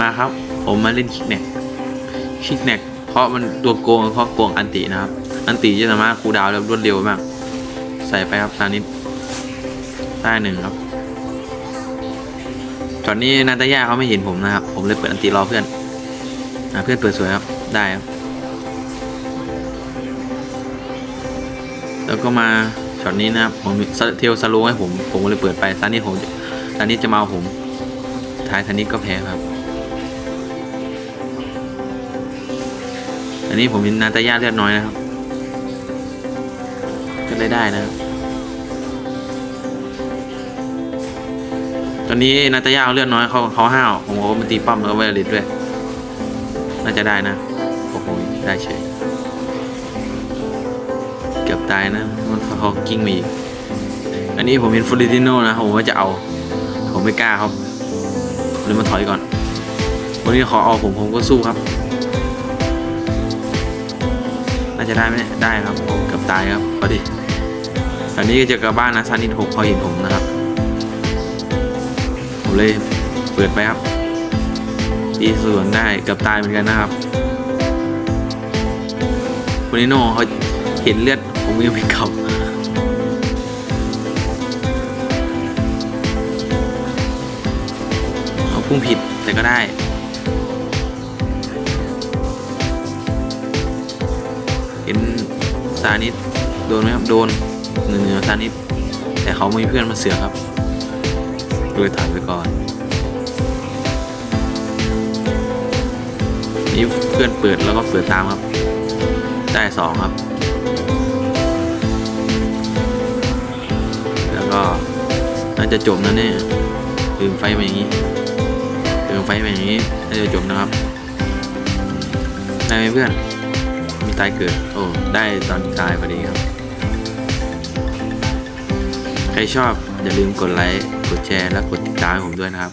มาครับ ผมมาเล่นคิกแนกคิกแน็กเพราะมันตัวโกงเพราะโกงอันตินะครับ อันติจะสามารถคูดาวแล้วรวดเร็วมาก ใส่ไปครับซานิดได้หนึ่งครับตอนนี้นาตาย่าเขาไม่เห็นผมนะครับ ผมเลยเปิดอันติรอเพื่อนอเพื่อนเปิดสวยครับ ได้ครับ แล้วก็มาช็อตนี้นะครับผมเทลสโลว์ให้ผม ผมเลยเปิดไปซานิดผมซานิดจะมาเอาผมท้ายซานิดก็แพ้ครับ นี้ผมเป็นนาตาย่าเลือดน้อยนะครับ ก็เลยได้นะครับ ตอนนี้นาตาย่าเอาเลือดน้อยเขาเขาห้าวผมก็มาตีป้อมแล้วก็เวลิตด้วย น่าจะได้นะ โอ้โห ได้เฉย เกือบตายนะ มันเขากิ้งมาอีกอันนี้ผมเห็นฟลูริติโน่นะผมว่าจะเอา ผมไม่กล้าครับเลยมาถอยก่อน วันนี้ขอเอาผมผมก็สู้ครับ จะได้ไหมเนี่ยได้ครับผมเกือบตายครับพอดีตอนนี้ก็จะกลับบ้านนะซานิทหกพอเห็นผมนะครับ ผมเลยเปิดไปครับตีส่วนได้เกือบตายเหมือนกันนะครับคุณนิโน่เขาเห็นเลือดผมยังไม่เก่าเขาพุ่งผิดแต่ก็ได้ ห็นซานิดโดนไหมครับ โดนเหนือเหนือซานิดแต่เขาไม่มีเพื่อนมาเสือครับโดยถอยไปก่อน นี่เพื่อนเปิดแล้วก็เปิดตามครับ ได้สองครับ แล้วก็น่าจะจบนะเนี่ยถึงไฟมาอย่างนี้ถึงไฟมาอย่างนี้น่าจะจบนะครับ ได้ไหมเพื่อน มีตายเกิด โอ้ ได้ตอนตายพอดีครับ ใครชอบอย่าลืมกดไลค์ กดแชร์ และกดติดตามผมด้วยนะครับ